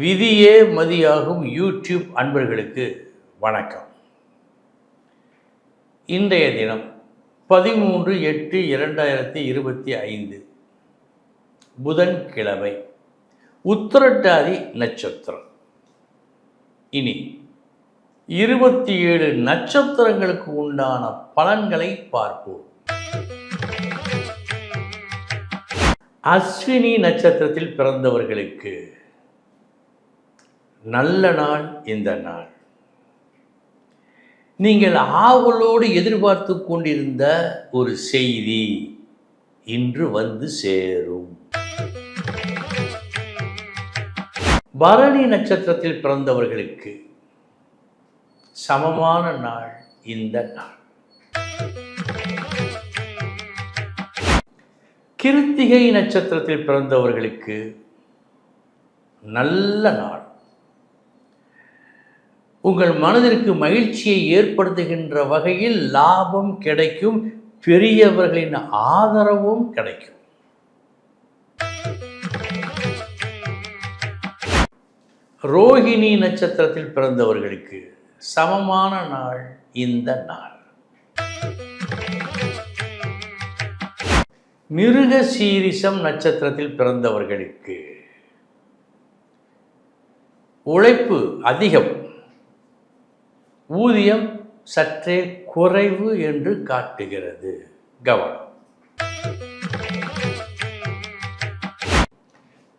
விதியே மதியாகும் யூடியூப் அன்பர்களுக்கு வணக்கம். இன்றைய தினம் பதிமூன்று எட்டு இரண்டாயிரத்தி இருபத்தி ஐந்து புதன்கிழமை உத்திரட்டாதி நட்சத்திரம். இனி இருபத்தி ஏழு நட்சத்திரங்களுக்கு உண்டான பலன்களை பார்ப்போம். அஸ்வினி நட்சத்திரத்தில் பிறந்தவர்களுக்கு நல்ல நாள் இந்த நாள். நீங்கள் ஆவலோடு எதிர்பார்த்து கொண்டிருந்த ஒரு செய்தி இன்று வந்து சேரும். பரணி நட்சத்திரத்தில் பிறந்தவர்களுக்கு சமமான நாள் இந்த நாள். கிருத்திகை நட்சத்திரத்தில் பிறந்தவர்களுக்கு நல்ல நாள். உங்கள் மனதிற்கு மகிழ்ச்சியை ஏற்படுத்துகின்ற வகையில் லாபம் கிடைக்கும் பெரியவர்களின் ஆதரவும் கிடைக்கும். ரோஹிணி நட்சத்திரத்தில் பிறந்தவர்களுக்கு சமமான நாள் இந்த நாள். மிருக சீரிசம் நட்சத்திரத்தில் பிறந்தவர்களுக்கு உழைப்பு அதிகம். ஊதியம் சற்றே குறைவு என்று காட்டுகிறது. கவனம்.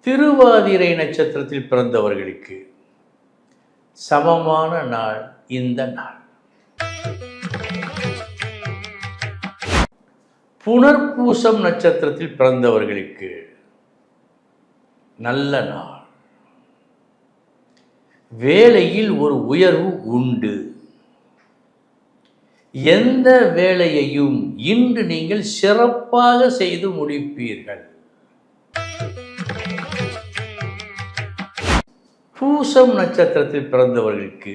திருவாதிரை நட்சத்திரத்தில் பிறந்தவர்களுக்கு சமமான நாள் இந்த நாள். புனர்பூசம் நட்சத்திரத்தில் பிறந்தவர்களுக்கு நல்ல நாள். வேலையில் ஒரு உயர்வு உண்டு. எந்த வேலையையும் இன்று நீங்கள் சிறப்பாக செய்து முடிப்பீர்கள். பூசம் நட்சத்திரத்தில் பிறந்தவர்களுக்கு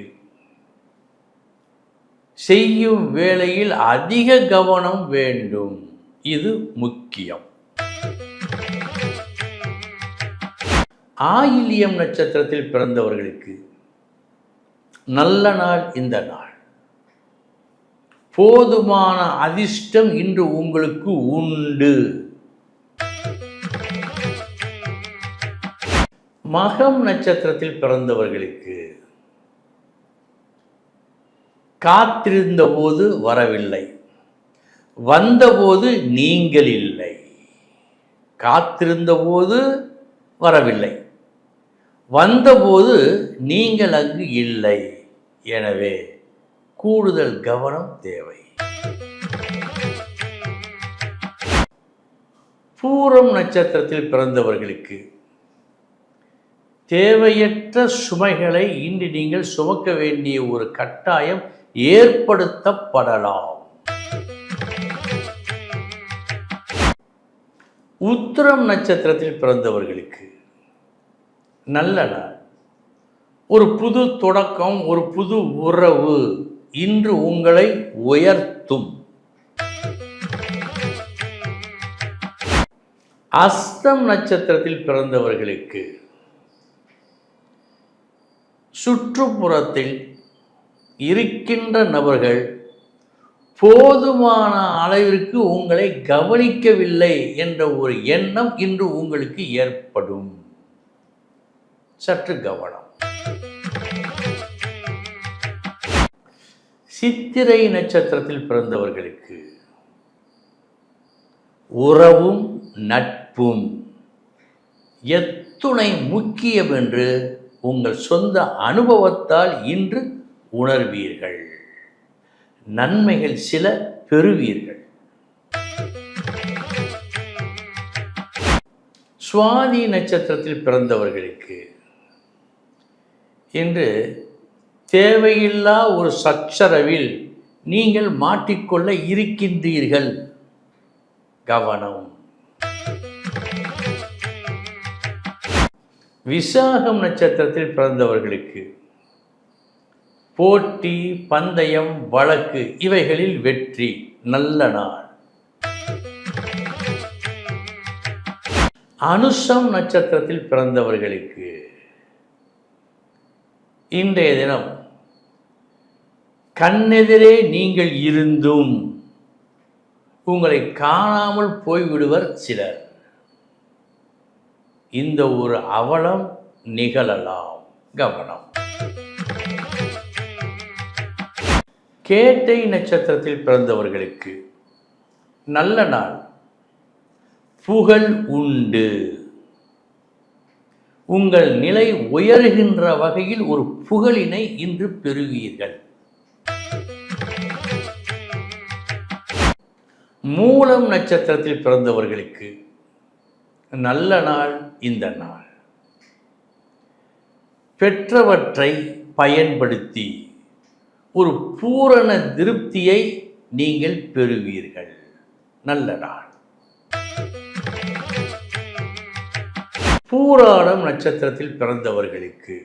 செய்யும் வேளையில் அதிக கவனம் வேண்டும். இது முக்கியம். ஆயில்யம் நட்சத்திரத்தில் பிறந்தவர்களுக்கு நல்ல நாள் இந்த நாள். போதுமான அதிர்ஷ்டம் இன்று உங்களுக்கு உண்டு. மகம் நட்சத்திரத்தில் பிறந்தவர்களுக்கு காத்திருந்த போது வரவில்லை. வந்தபோது நீங்கள் இல்லை. காத்திருந்த போது வரவில்லை. வந்தபோது நீங்கள் அங்கு இல்லை. எனவே கூடுதல் கவனம் தேவை. பூரம் நட்சத்திரத்தில் பிறந்தவர்களுக்கு தேவையற்ற சுமைகளை இன்று நீங்கள் சுமக்க வேண்டிய ஒரு கட்டாயம் ஏற்படுத்தப்படலாம். உத்திரம் நட்சத்திரத்தில் பிறந்தவர்களுக்கு நல்ல நாள். ஒரு புது தொடக்கம் ஒரு புது உறவு. இன்று உங்களை உயர்த்தும். அஸ்தம் நட்சத்திரத்தில் பிறந்தவர்களுக்கு சுற்றுப்புறத்தில் இருக்கின்ற நபர்கள் போதுமான அளவிற்கு உங்களை கவனிக்கவில்லை என்ற ஒரு எண்ணம் இன்று உங்களுக்கு ஏற்படும். சற்று கவனம். சித்திரை நட்சத்திரத்தில் பிறந்தவர்களுக்கு உறவும் நட்பும் எத்துணை முக்கியம் என்று உங்கள் சொந்த அனுபவத்தால் இன்று உணர்வீர்கள். நன்மைகள் சில பெறுவீர்கள். சுவாதி நட்சத்திரத்தில் பிறந்தவர்களுக்கு இன்று தேவையில்லா ஒரு சச்சரவில் நீங்கள் மாட்டிக்கொள்ள இருக்கின்றீர்கள். கவனம். விசாகம் நட்சத்திரத்தில் பிறந்தவர்களுக்கு போட்டி பந்தயம் வழக்கு இவைகளில் வெற்றி நல்ல நாள். அனுஷம் நட்சத்திரத்தில் பிறந்தவர்களுக்கு இன்றைய தினம் கண்ணெதிரே நீங்கள் இருந்தும் உங்களை காணாமல் போய்விடுவர் சிலர். இந்த ஒரு அவலம் நிகழலாம். கவனம். கேட்டை நட்சத்திரத்தில் பிறந்தவர்களுக்கு நல்ல நாள். புகழ் உண்டு. உங்கள் நிலை உயர்கின்ற வகையில் ஒரு புகழினை இன்று பெறுவீர்கள். மூலம் நட்சத்திரத்தில் பிறந்தவர்களுக்கு நல்ல நாள் இந்த நாள். பெற்றவற்றை பயன்படுத்தி ஒரு பூரண திருப்தியை நீங்கள் பெறுவீர்கள். நல்ல நாள். பூராடம் நட்சத்திரத்தில் பிறந்தவர்களுக்கு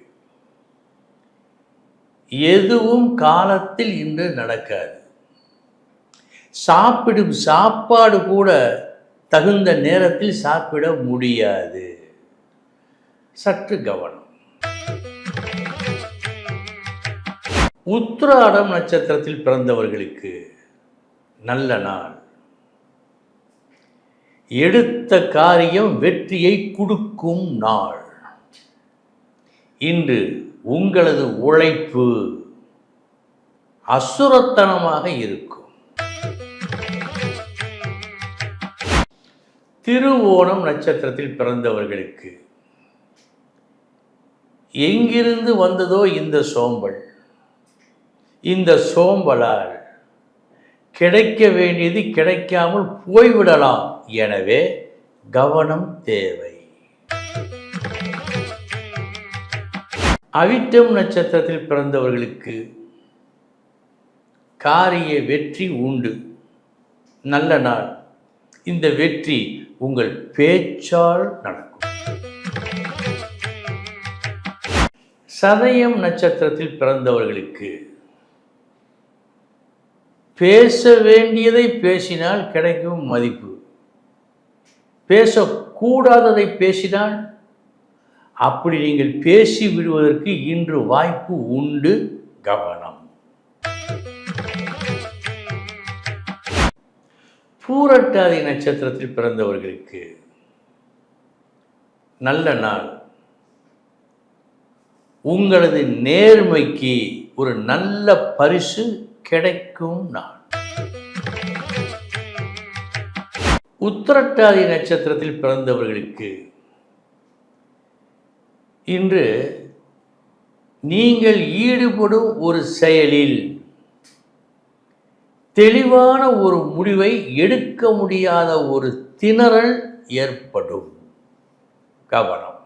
எதுவும் காலத்தில் இன்று நடக்காது. சாப்பிடும் சாப்பாடு கூட தகுந்த நேரத்தில் சாப்பிட முடியாது. சற்று கவனம். உத்திராடம் நட்சத்திரத்தில் பிறந்தவர்களுக்கு நல்ல நாள். எடுத்த காரியம் வெற்றியை கொடுக்கும் நாள். இன்று உங்களது உழைப்பு அசுரத்தனமாக இருக்கும். திருவோணம் நட்சத்திரத்தில் பிறந்தவர்களுக்கு. எங்கிருந்து வந்ததோ இந்த சோம்பல். இந்த சோம்பலால் கிடைக்க வேண்டியது கிடைக்காமல் போய்விடலாம். எனவே கவனம் தேவை. அவிட்டம் நட்சத்திரத்தில் பிறந்தவர்களுக்கு காரிய வெற்றி உண்டு. நல்ல நாள். இந்த வெற்றி உங்கள் பேச்சால் நடக்கும். சதயம் நட்சத்திரத்தில் பிறந்தவர்களுக்கு பேச வேண்டியதை பேசினால் கிடைக்கும் மதிப்பு. பேசக்கூடாததை பேசினால் அப்படி நீங்கள் பேசி விடுவதற்கு இன்று வாய்ப்பு உண்டு. கவனம். பூரட்டாதி நட்சத்திரத்தில் பிறந்தவர்களுக்கு நல்ல நாள். உங்களது நேர்மைக்கு ஒரு நல்ல பரிசு கிடைக்கும் நாள். உத்திரட்டாதி நட்சத்திரத்தில் பிறந்தவர்களுக்கு இன்று நீங்கள் ஈடுபடும் ஒரு செயலில் தெளிவான ஒரு முடிவை எடுக்க முடியாத ஒரு திணறல் ஏற்படும். கவனம்.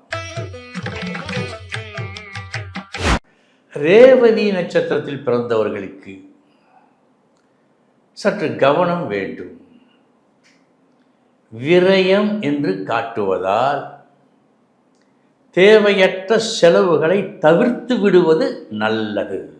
ரேவதி நட்சத்திரத்தில் பிறந்தவர்களுக்கு சற்று கவனம் வேண்டும். விரயம் என்று காட்டுவதால் தேவையற்ற செலவுகளை தவிர்த்து விடுவது நல்லது.